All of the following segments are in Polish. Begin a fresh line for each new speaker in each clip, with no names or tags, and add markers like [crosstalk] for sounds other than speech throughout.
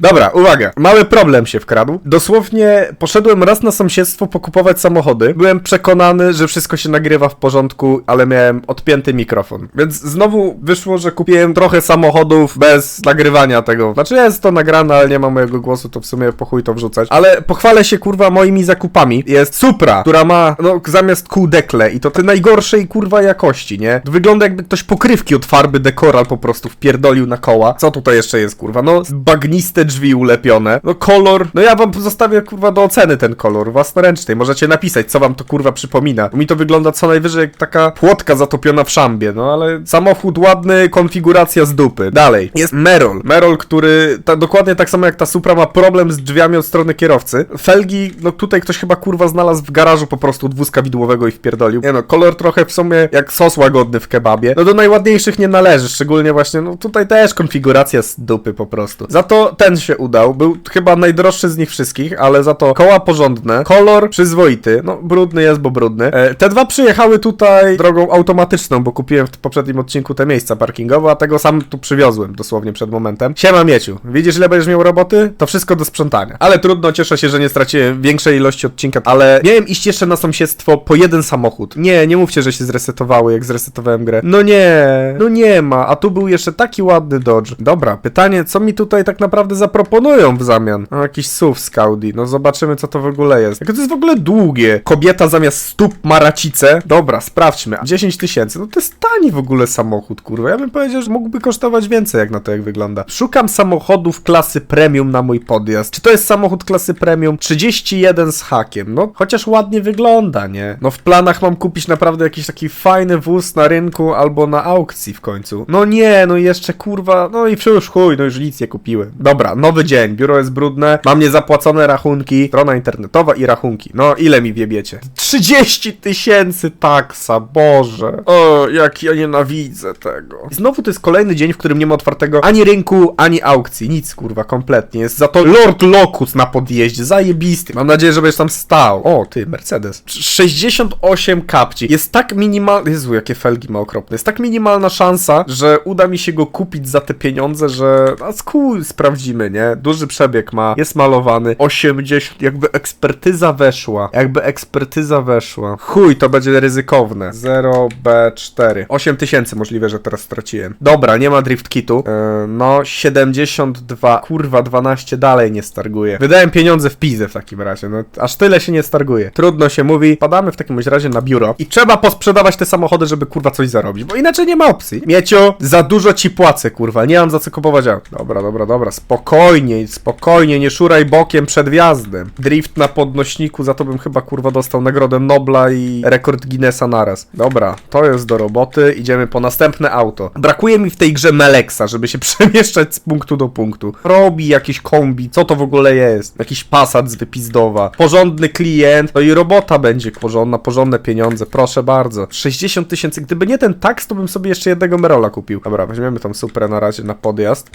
Dobra, uwaga. Mały problem się wkradł. Dosłownie poszedłem raz na sąsiedztwo pokupować samochody. Byłem przekonany, że wszystko się nagrywa w porządku, ale miałem odpięty mikrofon. Więc znowu wyszło, że kupiłem trochę samochodów bez nagrywania tego. Znaczy jest to nagrane, ale nie ma mojego głosu, to w sumie po chuj to wrzucać. Ale pochwalę się kurwa moimi zakupami. Jest Supra, która ma no zamiast kół dekle i to tej najgorszej kurwa jakości, nie? Wygląda jakby ktoś pokrywki od farby dekoral po prostu wpierdolił na koła. Co tutaj jeszcze jest kurwa? No bagniste drzwi ulepione. No kolor, no ja wam zostawię kurwa do oceny ten kolor własnoręcznej. Możecie napisać, co wam to kurwa przypomina. Mi to wygląda co najwyżej jak taka płotka zatopiona w szambie, no ale samochód ładny, konfiguracja z dupy. Dalej. Jest Merol. Merol, który ta, dokładnie tak samo jak ta Supra ma problem z drzwiami od strony kierowcy. Felgi, no tutaj ktoś chyba kurwa znalazł w garażu po prostu dwózka widłowego i wpierdolił. Nie no, kolor trochę w sumie jak sos łagodny w kebabie. No do najładniejszych nie należy, szczególnie właśnie, no tutaj też konfiguracja z dupy po prostu. Za to ten się udał, był chyba najdroższy z nich wszystkich, ale za to koła porządne, kolor przyzwoity, no brudny jest, bo brudny. E, te dwa przyjechały tutaj drogą automatyczną, bo kupiłem w poprzednim odcinku te miejsca parkingowe, a tego sam tu przywiozłem dosłownie przed momentem. Siema Mieciu, widzisz ile będziesz miał roboty? To wszystko do sprzątania. Ale trudno, cieszę się, że nie straciłem większej ilości odcinka, ale miałem iść jeszcze na sąsiedztwo po jeden samochód. Nie, nie mówcie, że się zresetowały, jak zresetowałem grę. No nie, no nie ma, a tu był jeszcze taki ładny Dodge. Dobra, pytanie, co mi tutaj tak naprawdę zaproponują w zamian? No, jakiś SUV z Audi, no zobaczymy co to w ogóle jest. Jak to jest w ogóle długie. Kobieta zamiast stóp ma racicę. Dobra, sprawdźmy. 10 tysięcy, no to jest tani w ogóle samochód, kurwa. Ja bym powiedział, że mógłby kosztować więcej, jak na to jak wygląda. Szukam samochodów klasy premium na mój podjazd. Czy to jest samochód klasy premium? 31 z hakiem. No, chociaż ładnie wygląda, nie? No w planach mam kupić naprawdę jakiś taki fajny wóz na rynku albo na aukcji w końcu. No nie, no jeszcze kurwa, no i już chuj, no już nic nie kupiłem. Dobra, nowy dzień, biuro jest brudne, mam niezapłacone rachunki, strona internetowa i rachunki. No ile mi wiebiecie? 30 tysięcy taksa, Boże. O, jak ja nienawidzę tego. I znowu to jest kolejny dzień, w którym nie ma otwartego ani rynku, ani aukcji. Nic kurwa, kompletnie. Jest za to Lord Locus na podjeździe, zajebisty. Mam nadzieję, że będziesz tam stał. O, ty, Mercedes. 68 kapci. Jest tak minimalny... Jezu, jakie felgi ma okropne. Jest tak minimalna szansa, że uda mi się go kupić za te pieniądze, że... A skój sprawdzimy, nie? Duży przebieg ma, jest malowany. 80, jakby ekspertyza weszła. Jakby ekspertyza weszła. Chuj, to będzie ryzykowne. 0B4. 8000 możliwe, że teraz straciłem. Dobra, nie ma drift kitu. Yy, no, 72. Kurwa, 12 dalej nie starguje. Wydałem pieniądze w pizę w takim razie. No, aż tyle się nie starguje. Trudno się mówi. Padamy w takim razie na biuro. I trzeba posprzedawać te samochody, żeby kurwa coś zarobić, bo inaczej nie ma opcji. Mieciu, za dużo ci płacę, kurwa. Nie mam za co kupować. Dobra, dobra, dobra. Spokojnie, spokojnie. Nie szuraj bokiem przed wjazdem. Drift na podnośniku, za to bym chyba kurwa dostał nagrodę Nobla i rekord Guinnessa naraz. Dobra, to jest do roboty. Idziemy po następne auto. Brakuje mi w tej grze Meleksa, żeby się [laughs] przemieszczać z punktu do punktu. Robi jakiś kombi, co to w ogóle jest? Jakiś Passat z wypizdowa. Porządny klient, no i robota będzie porządna, porządne pieniądze, proszę bardzo. 60 tysięcy, gdyby nie ten tax, to bym sobie jeszcze jednego Merola kupił. Dobra, weźmiemy tą Suprę na razie na podjazd.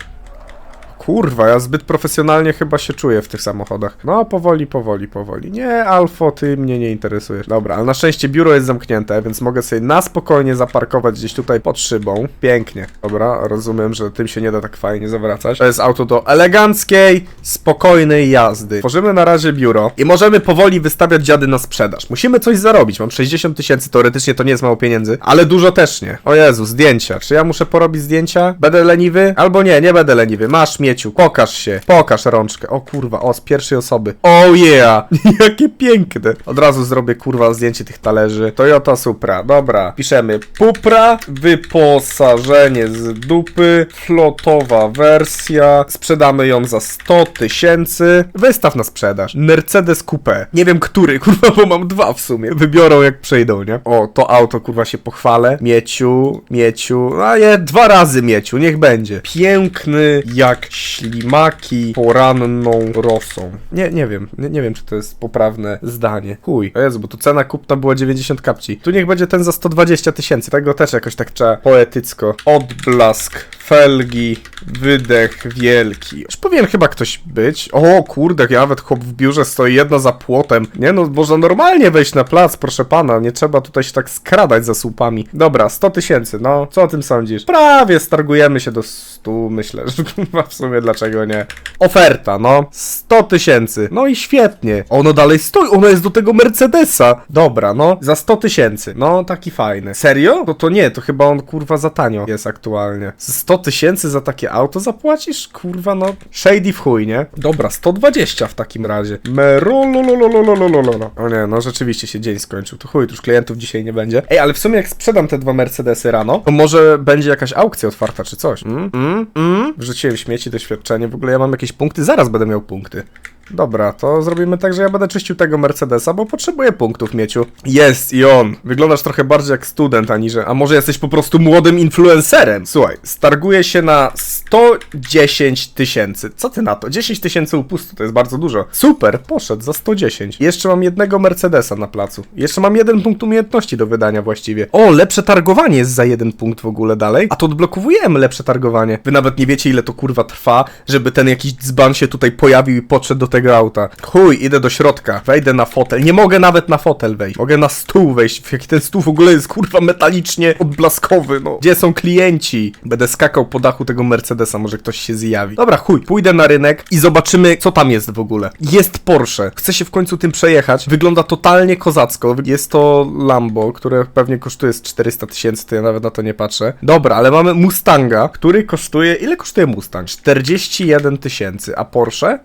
Kurwa, ja zbyt profesjonalnie chyba się czuję w tych samochodach. No, powoli, powoli, powoli. Nie, Alfo, ty mnie nie interesujesz. Dobra, ale na szczęście biuro jest zamknięte, więc mogę sobie na spokojnie zaparkować gdzieś tutaj pod szybą. Pięknie. Dobra, rozumiem, że tym się nie da tak fajnie zawracać. To jest auto do eleganckiej, spokojnej jazdy. Tworzymy na razie biuro i możemy powoli wystawiać dziady na sprzedaż. Musimy coś zarobić. Mam 60 tysięcy, teoretycznie to nie jest mało pieniędzy, ale dużo też nie. O Jezu, zdjęcia. Czy ja muszę porobić zdjęcia? Będę leniwy? Albo nie, nie będę leniwy. Masz mieciu, pokaż się. Pokaż rączkę. O kurwa, o, z pierwszej osoby. Oh yeah! [laughs] Jakie piękne. Od razu zrobię kurwa zdjęcie tych talerzy. Toyota Supra. Dobra. Piszemy Pupra, wyposażenie z dupy, flotowa wersja. Sprzedamy ją za 100 tysięcy. Wystaw na sprzedaż. Mercedes Coupe. Nie wiem który, [laughs] kurwa, bo mam dwa w sumie. Wybiorą jak przejdą, nie? O, to auto, kurwa, się pochwalę. Mieciu, mieciu. A nie, dwa razy mieciu, niech będzie. Piękny jak ślimaki poranną rosą. Nie, nie wiem, nie, nie wiem, czy to jest poprawne zdanie. Chuj. O Jezu, bo tu cena kupna była 90 kapci. Tu niech będzie ten za 120 tysięcy. Tego też jakoś tak trzeba poetycko. Odblask, felgi, wydech wielki. Już powinien chyba ktoś być. O kurde, ja nawet chłop w biurze stoi jedna za płotem. Nie no, można normalnie wejść na plac, proszę pana. Nie trzeba tutaj się tak skradać za słupami. Dobra, 100 tysięcy, no. Co o tym sądzisz? Prawie stargujemy się do prostu myślę, [laughs] że w sumie dlaczego nie. Oferta, no. 100 tysięcy. No i świetnie. Ono dalej stoi, ono jest do tego Mercedesa. Dobra, no. Za 100 tysięcy. No, taki fajny. Serio? To to nie, to chyba on kurwa za tanio jest aktualnie. 100 tysięcy za takie auto zapłacisz? Kurwa, no. Shady w chuj, nie? Dobra, 120 w takim razie. Merolololololololo. O nie, no rzeczywiście się dzień skończył. To chuj, tu już klientów dzisiaj nie będzie. Ej, ale w sumie jak sprzedam te dwa Mercedesy rano, to może będzie jakaś aukcja otwarta czy coś. Mm, mm, mm. Wrzuciłem śmieci, doświadczenie. W ogóle ja mam jakieś punkty, zaraz będę miał punkty. Dobra, to zrobimy tak, że ja będę czyścił tego Mercedesa, bo potrzebuję punktów, Mieciu. Jest i on. Wyglądasz trochę bardziej jak student, aniże... A może jesteś po prostu młodym influencerem? Słuchaj, starguję się na 110 tysięcy. Co ty na to? 10 tysięcy upustu, to jest bardzo dużo. Super, poszedł za 110. Jeszcze mam jednego Mercedesa na placu. Jeszcze mam jeden punkt umiejętności do wydania właściwie. O, lepsze targowanie jest za jeden punkt w ogóle dalej. A to odblokowujemy lepsze targowanie. Wy nawet nie wiecie, ile to kurwa trwa, żeby ten jakiś dzban się tutaj pojawił i podszedł do tego auta. Chuj, idę do środka. Wejdę na fotel. Nie mogę nawet na fotel wejść. Mogę na stół wejść. [laughs] Jaki ten stół w ogóle jest kurwa metalicznie odblaskowy, no. Gdzie są klienci? Będę skakał po dachu tego Mercedesa, może ktoś się zjawi. Dobra, chuj, pójdę na rynek i zobaczymy, co tam jest w ogóle. Jest Porsche. Chcę się w końcu tym przejechać. Wygląda totalnie kozacko. Jest to Lambo, które pewnie kosztuje z 400 tysięcy, to ja nawet na to nie patrzę. Dobra, ale mamy Mustanga, który kosztuje... Ile kosztuje Mustang? 41 tysięcy, a Porsche?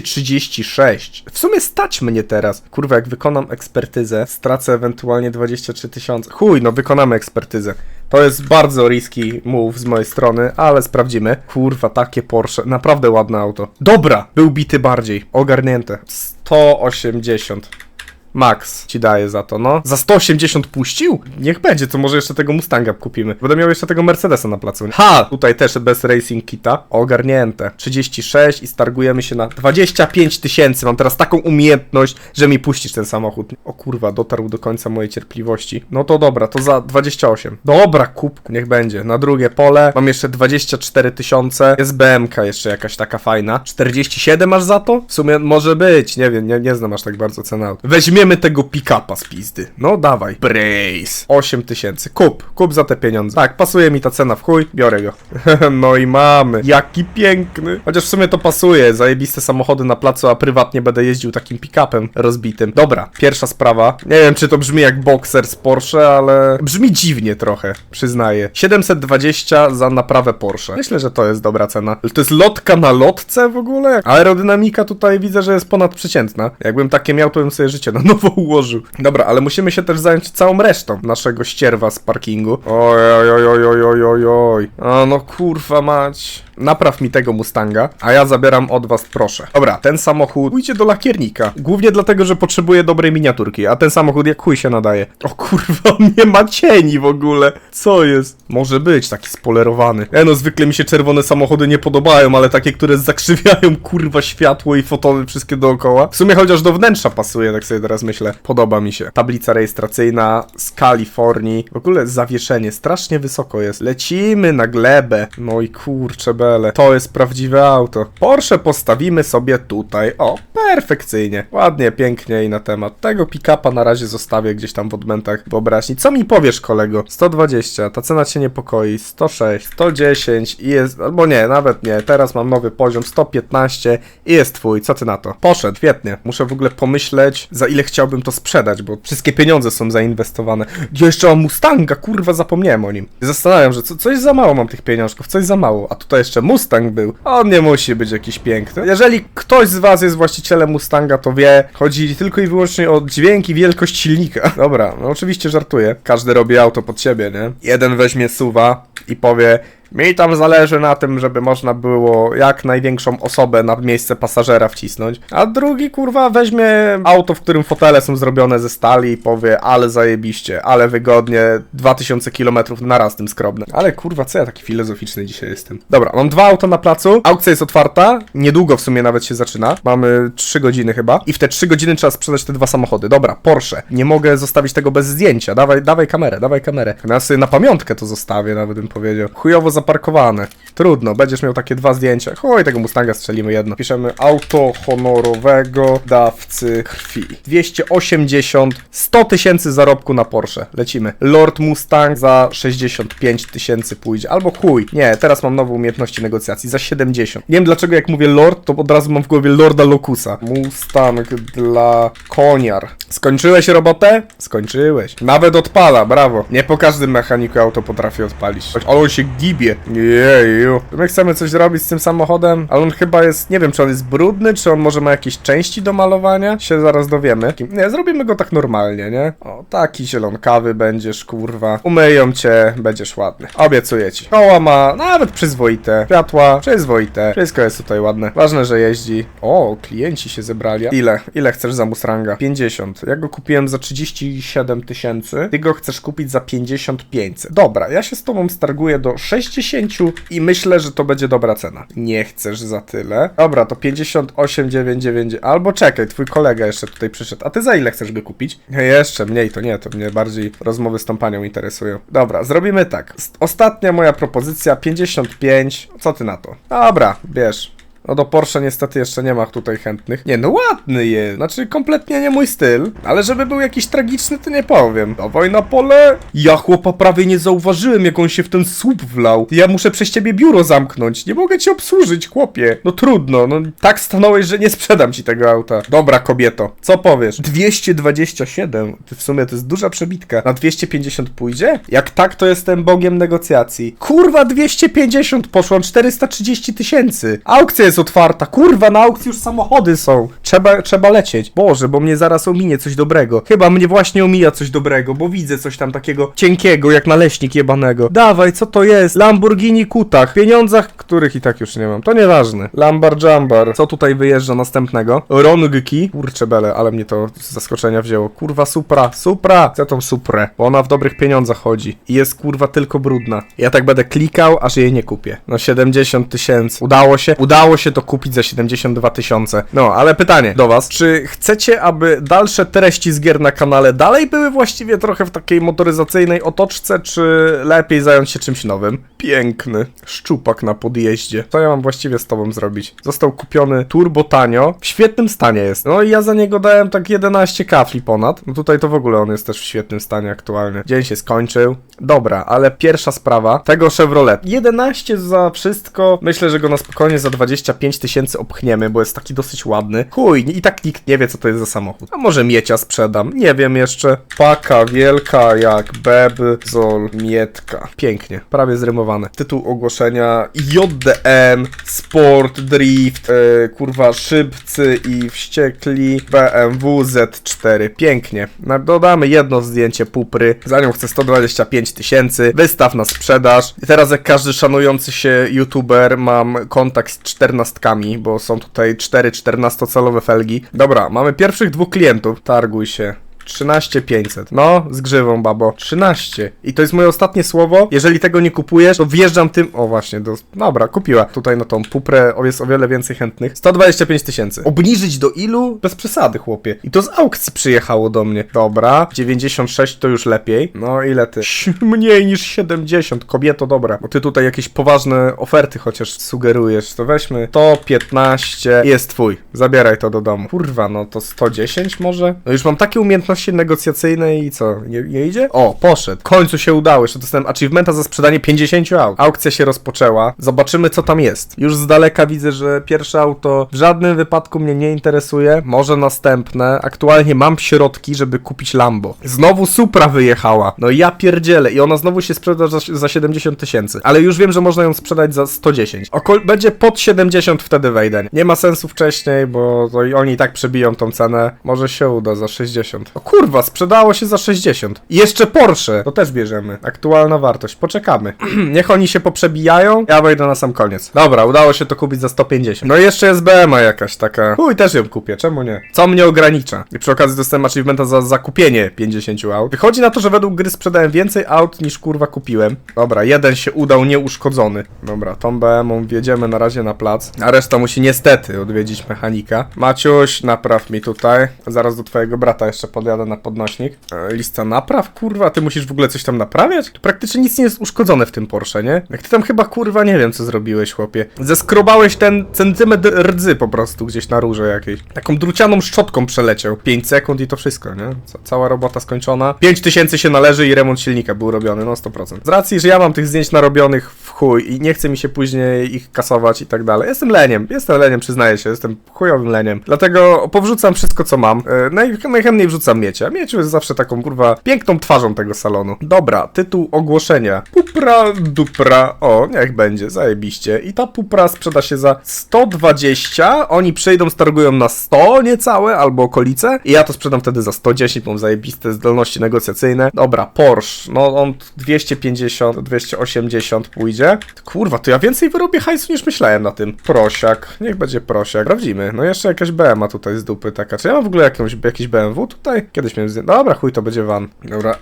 236. W sumie stać mnie teraz. Kurwa, jak wykonam ekspertyzę, stracę ewentualnie 23 tysiące. Chuj, no wykonamy ekspertyzę. To jest bardzo risky move z mojej strony, ale sprawdzimy. Kurwa, takie Porsche. Naprawdę ładne auto. Dobra, był bity bardziej. Ogarnięte. 180. Max ci daje za to, no. Za 180 puścił? Niech będzie, to może jeszcze tego Mustanga kupimy. Będę miał jeszcze tego Mercedesa na placu. Ha! Tutaj też bez Racing Kita. Ogarnięte. 36 i stargujemy się na 25 tysięcy. Mam teraz taką umiejętność, że mi puścisz ten samochód. O kurwa, dotarł do końca mojej cierpliwości. No to dobra, to za 28. Dobra, kup. Niech będzie. Na drugie pole mam jeszcze 24 tysiące. Jest BMK jeszcze jakaś taka fajna. 47 masz za to? W sumie może być. Nie wiem, nie, nie znam aż tak bardzo ceny aut. Weźmiemy tego pick-upa z pizdy. No dawaj. Brace. 8 tysięcy. Kup. Kup za te pieniądze. Tak, pasuje mi ta cena w chuj. Biorę go. [laughs] no i mamy. Jaki piękny. Chociaż w sumie to pasuje. Zajebiste samochody na placu, a prywatnie będę jeździł takim pick-upem rozbitym. Dobra, pierwsza sprawa. Nie wiem, czy to brzmi jak bokser z Porsche, ale brzmi dziwnie trochę, przyznaję. 720 za naprawę Porsche. Myślę, że to jest dobra cena. Ale To jest lotka na lotce w ogóle? Aerodynamika tutaj widzę, że jest ponadprzeciętna. Jakbym takie miał, to bym sobie życie na nowo ułożył. Dobra, ale musimy się też zająć całą resztą naszego ścierwa z parkingu. Oj, oj, oj, oj, oj, oj, oj. A no kurwa mać. Napraw mi tego Mustanga, a ja zabieram od was proszę. Dobra, ten samochód pójdzie do lakiernika. Głównie dlatego, że potrzebuje dobrej miniaturki, a ten samochód jak chuj się nadaje. O kurwa, on nie ma cieni w ogóle. Co jest? Może być taki spolerowany. E no, zwykle mi się czerwone samochody nie podobają, ale takie, które zakrzywiają kurwa światło i fotony wszystkie dookoła. W sumie chociaż do wnętrza pasuje, tak sobie teraz myślę. Podoba mi się. Tablica rejestracyjna z Kalifornii. W ogóle zawieszenie strasznie wysoko jest. Lecimy na glebę. No kurcze bele. To jest prawdziwe auto. Porsche postawimy sobie tutaj. O, perfekcyjnie. Ładnie, pięknie i na temat. Tego pick-upa na razie zostawię gdzieś tam w odmętach wyobraźni. Co mi powiesz, kolego? 120, ta cena cię niepokoi. 106, 110 i jest... Albo nie, nawet nie. Teraz mam nowy poziom. 115 i jest twój. Co ty na to? Poszedł, świetnie. Muszę w ogóle pomyśleć, za ile chciałbym to sprzedać, bo wszystkie pieniądze są zainwestowane. Ja jeszcze mam Mustanga, kurwa, zapomniałem o nim. Zastanawiam, że co, coś za mało mam tych pieniążków, coś za mało. A tutaj jeszcze Mustang był. On nie musi być jakiś piękny. Jeżeli ktoś z was jest właścicielem Mustanga, to wie, chodzi tylko i wyłącznie o dźwięk i wielkość silnika. [laughs] Dobra, no oczywiście żartuję. Każdy robi auto pod siebie, nie? Jeden weźmie suwa i powie... Mi tam zależy na tym, żeby można było jak największą osobę na miejsce pasażera wcisnąć, a drugi kurwa weźmie auto, w którym fotele są zrobione ze stali i powie, ale zajebiście, ale wygodnie, 2000 km na raz tym skrobne. Ale kurwa, co ja taki filozoficzny dzisiaj jestem. Dobra, mam dwa auta na placu, aukcja jest otwarta, niedługo w sumie nawet się zaczyna, mamy 3 godziny chyba i w te 3 godziny trzeba sprzedać te dwa samochody. Dobra, Porsche, nie mogę zostawić tego bez zdjęcia, dawaj, dawaj kamerę, dawaj kamerę. Ja na pamiątkę to zostawię, nawet bym powiedział. Chujowo zaparkowane. Trudno, będziesz miał takie dwa zdjęcia. Chuj, tego Mustanga strzelimy jedno. Piszemy auto honorowego dawcy krwi. 280, 100 tysięcy zarobku na Porsche. Lecimy. Lord Mustang za 65 tysięcy pójdzie. Albo chuj. Nie, teraz mam nowe umiejętności negocjacji. Za 70. Nie wiem dlaczego jak mówię Lord, to od razu mam w głowie Lorda Locusa. Mustang dla koniar. Skończyłeś robotę? Skończyłeś. Nawet odpala, brawo. Nie po każdym mechaniku auto potrafi odpalić. On się gibie. Jeju. My chcemy coś zrobić z tym samochodem, ale on chyba jest, nie wiem czy on jest brudny, czy on może ma jakieś części do malowania. Się zaraz dowiemy. Nie, zrobimy go tak normalnie, nie? O, taki zielonkawy będziesz, kurwa. Umyją cię, będziesz ładny. Obiecuję ci. Koła ma nawet przyzwoite. Światła przyzwoite. Wszystko jest tutaj ładne. Ważne, że jeździ. O, klienci się zebrali. Ile? Ile chcesz za Mustranga? 50. Ja go kupiłem za 37 tysięcy. Ty go chcesz kupić za 55. Dobra, ja się z tobą starguję do 60 i myślę, że to będzie dobra cena. Nie chcesz za tyle. Dobra, to 58,99. Albo czekaj, twój kolega jeszcze tutaj przyszedł. A ty za ile chcesz go kupić? Nie, jeszcze mniej, to nie, to mnie bardziej rozmowy z tą panią interesują. Dobra, zrobimy tak. Ostatnia moja propozycja 55. Co ty na to? Dobra, bierz. No do Porsche niestety jeszcze nie ma tutaj chętnych. Nie, no ładny jest. Znaczy kompletnie nie mój styl. Ale żeby był jakiś tragiczny, to nie powiem. Dawaj na pole. Ja chłopa prawie nie zauważyłem, jak on się w ten słup wlał. Ja muszę przez ciebie biuro zamknąć. Nie mogę cię obsłużyć, chłopie. No trudno, no tak stanąłeś, że nie sprzedam ci tego auta. Dobra, kobieto. Co powiesz? 227. Ty w sumie to jest duża przebitka. Na 250 pójdzie? Jak tak, to jestem bogiem negocjacji. Kurwa, 250 poszło, 430 tysięcy. Aukcja jest otwarta. Kurwa, na aukcji już samochody są. Trzeba, trzeba lecieć. Boże, bo mnie zaraz ominie coś dobrego. Chyba mnie właśnie omija coś dobrego, bo widzę coś tam takiego cienkiego, jak naleśnik jebanego. Dawaj, co to jest? Lamborghini Kutach. Pieniądzach, których i tak już nie mam. To nieważne. Lambar Jumbar. Co tutaj wyjeżdża następnego? Rongki. Kurczę bele, ale mnie to z zaskoczenia wzięło. Kurwa, Supra. Supra! Chcę tą Suprę, bo ona w dobrych pieniądzach chodzi. I jest kurwa tylko brudna. Ja tak będę klikał, aż jej nie kupię. No 70 tysięcy. Udało się? Udało się to kupić za 72 tysiące. No, ale pytanie do was. Czy chcecie, aby dalsze treści z gier na kanale dalej były właściwie trochę w takiej motoryzacyjnej otoczce, czy lepiej zająć się czymś nowym? Piękny. Szczupak na podjeździe. Co ja mam właściwie z tobą zrobić? Został kupiony turbo tanio. W świetnym stanie jest. No i ja za niego dałem tak 11 kafli ponad. No tutaj to w ogóle on jest też w świetnym stanie aktualnie. Dzień się skończył. Dobra, ale pierwsza sprawa. Tego Chevrolet. 11 za wszystko. Myślę, że go na spokojnie za 25 tysięcy opchniemy, bo jest taki dosyć ładny. Chuj, i tak nikt nie wie, co to jest za samochód. A może miecia sprzedam? Nie wiem jeszcze. Paka wielka jak Bebzol Mietka. Pięknie, prawie zrymowane. Tytuł ogłoszenia JDM Sport Drift e, kurwa szybcy i wściekli BMW Z4. Pięknie. Dodamy jedno zdjęcie pupry. Za nią chcę 125 tysięcy. Wystaw na sprzedaż. I teraz jak każdy szanujący się youtuber mam kontakt z czternastkami, bo są tutaj cztery 14-calowe felgi. Dobra, mamy pierwszych dwóch klientów. Targuj się. 13 500. No, z grzywą, babo. 13. I to jest moje ostatnie słowo. Jeżeli tego nie kupujesz, to wjeżdżam tym. O, właśnie, do. Dobra, kupiła. Tutaj na tą puprę jest o wiele więcej chętnych. 125 tysięcy. Obniżyć do ilu? Bez przesady, chłopie. I to z aukcji przyjechało do mnie. Dobra, 96 to już lepiej. No, ile ty? [laughs] Mniej niż 70. Kobieto, dobra. Bo ty tutaj jakieś poważne oferty chociaż sugerujesz. To weźmy to 15. Jest twój. Zabieraj to do domu. Kurwa, no to 110 może? No już mam takie umiejętności negocjacyjne i co? Nie, nie idzie? O, poszedł. W końcu się udało. Jeszcze dostałem achievementa za sprzedanie 50 aut. Aukcja się rozpoczęła. Zobaczymy, co tam jest. Już z daleka widzę, że pierwsze auto w żadnym wypadku mnie nie interesuje. Może następne. Aktualnie mam środki, żeby kupić Lambo. Znowu Supra wyjechała. No ja pierdzielę. I ona znowu się sprzeda za, za 70 tysięcy. Ale już wiem, że można ją sprzedać za 110. Okol będzie pod 70 wtedy wejdę. Nie ma sensu wcześniej, bo oni i tak przebiją tą cenę. Może się uda za 60. O kurwa, sprzedało się za 60. I jeszcze Porsche. To też bierzemy. Aktualna wartość. Poczekamy. [clears throat] Niech oni się poprzebijają. Ja wejdę na sam koniec. Dobra, udało się to kupić za 150. No i jeszcze jest BMA jakaś taka. Uj, też ją kupię. Czemu nie? Co mnie ogranicza? I przy okazji dostałem achievementa za zakupienie 50 aut. Wychodzi na to, że według gry sprzedałem więcej aut niż kurwa kupiłem. Dobra, jeden się udał nieuszkodzony. Dobra, tą BM-ą wjedziemy na razie na plac. A reszta musi niestety odwiedzić mechanika. Maciuś, napraw mi tutaj. Zaraz do twojego brata jeszcze podjadę na podnośnik. E, lista napraw, kurwa, ty musisz w ogóle coś tam naprawiać? Tu praktycznie nic nie jest uszkodzone w tym Porsche, nie? Jak ty tam chyba, kurwa, nie wiem co zrobiłeś, chłopie. Zeskrobałeś ten centymetr rdzy po prostu gdzieś na rurze jakiejś. Taką drucianą szczotką przeleciał. 5 sekund i to wszystko, nie? Ca cała robota skończona. 5000 się należy i remont silnika był robiony, no 100%. Z racji, że ja mam tych zdjęć narobionych w chuj i nie chce mi się później ich kasować i tak dalej. Jestem leniem, jestem leniem, przyznaję się, jestem chujowym leniem. Dlatego powrzucam wszystko, co mam. E, naj, najchętniej wrzucam miecie, a jest zawsze taką, kurwa, piękną twarzą tego salonu. Dobra, tytuł ogłoszenia. Pupra dupra, o, niech będzie, zajebiście. I ta pupra sprzeda się za 120, oni przyjdą, stargują na 100 niecałe, albo okolice i ja to sprzedam wtedy za 110, mam zajebiste zdolności negocjacyjne. Dobra, Porsche, no on 250, 280 pójdzie. Kurwa, to ja więcej wyrobię hajsu niż myślałem na tym. Prosiak, niech będzie prosiak. Sprawdzimy. No jeszcze jakaś BMA tutaj z dupy taka. Czy ja mam w ogóle jakąś, jakiś BMW tutaj? Kiedyś miałem zdję... Dobra, chuj, to będzie van. Dobra,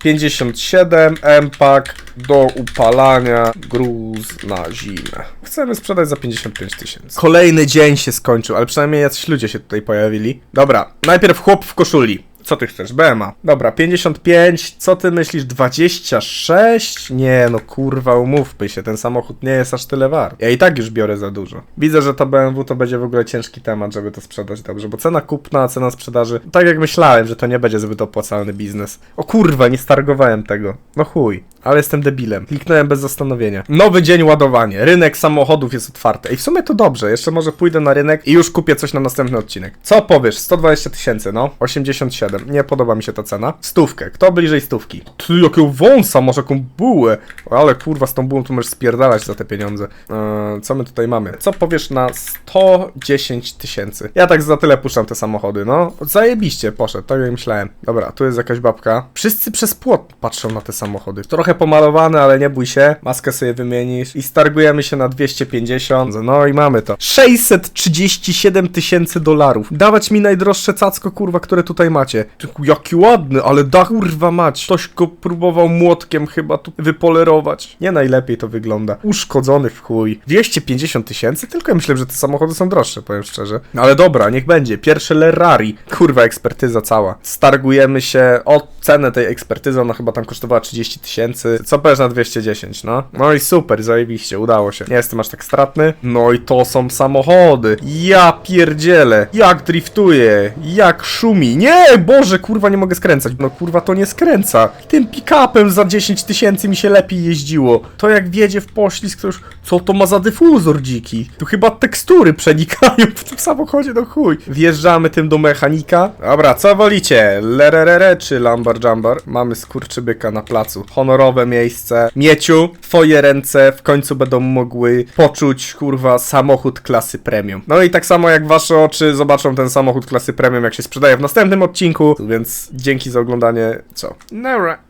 M57, M-Pack do upalania, gruz na zimę. Chcemy sprzedać za 55 tysięcy. Kolejny dzień się skończył, ale przynajmniej jacyś ludzie się tutaj pojawili. Dobra, najpierw chłop w koszuli. Co ty chcesz? BMA. Dobra, 55. Co ty myślisz? 26? Nie, no kurwa, umówmy się, ten samochód nie jest aż tyle wart. Ja i tak już biorę za dużo. Widzę, że to BMW to będzie w ogóle ciężki temat, żeby to sprzedać dobrze, bo cena kupna, cena sprzedaży. Tak jak myślałem, że to nie będzie zbyt opłacalny biznes. O kurwa, nie stargowałem tego. No chuj, ale jestem debilem. Kliknąłem bez zastanowienia. Nowy dzień ładowanie. Rynek samochodów jest otwarty. I w sumie to dobrze. Jeszcze może pójdę na rynek i już kupię coś na następny odcinek. Co powiesz? 120 tysięcy, no. 87. Nie podoba mi się ta cena. Stówkę. Kto bliżej stówki? Ty, jakiego wąsa, masz jaką bułę. Ale kurwa, z tą bułą to możesz spierdalać za te pieniądze. Eee, co my tutaj mamy? Co powiesz na 110 tysięcy? Ja tak za tyle puszczam te samochody, no. Zajebiście poszedł, tak jak myślałem. Dobra, tu jest jakaś babka. Wszyscy przez płot patrzą na te samochody. Trochę pomalowane, ale nie bój się. Maskę sobie wymienisz i stargujemy się na 250. No i mamy to. 637 tysięcy dolarów. Dawać mi najdroższe cacko, kurwa, które tutaj macie. Ty, Jaki ładny, ale da kurwa mać. Ktoś go próbował młotkiem chyba tu wypolerować. Nie najlepiej to wygląda. Uszkodzony w chuj. 250 tysięcy? Tylko ja myślę, że te samochody są droższe, powiem szczerze. No ale dobra, niech będzie. Pierwsze Lerari. Kurwa, ekspertyza cała. Stargujemy się o cenę tej ekspertyzy. Ona chyba tam kosztowała 30 tysięcy. Co powiesz na 210, no? No i super, zajebiście, udało się. Nie jestem aż tak stratny. No i to są samochody. Ja pierdzielę. Jak driftuje. Jak szumi. Nie, Boże, kurwa, nie mogę skręcać. No kurwa, to nie skręca. Tym pick-upem za 10 tysięcy mi się lepiej jeździło. To jak wjedzie w poślizg, to już... Co to ma za dyfuzor dziki? Tu chyba tekstury przenikają w tym samochodzie, no chuj. Wjeżdżamy tym do mechanika. Dobra, co wolicie? Lererere czy Lambar Jumbar? Mamy skurczybyka na placu. Honorowe miejsce. Mieciu, twoje ręce w końcu będą mogły poczuć, kurwa, samochód klasy premium. No i tak samo jak wasze oczy zobaczą ten samochód klasy premium, jak się sprzedaje w następnym odcinku. Więc dzięki za oglądanie. Co? Nara.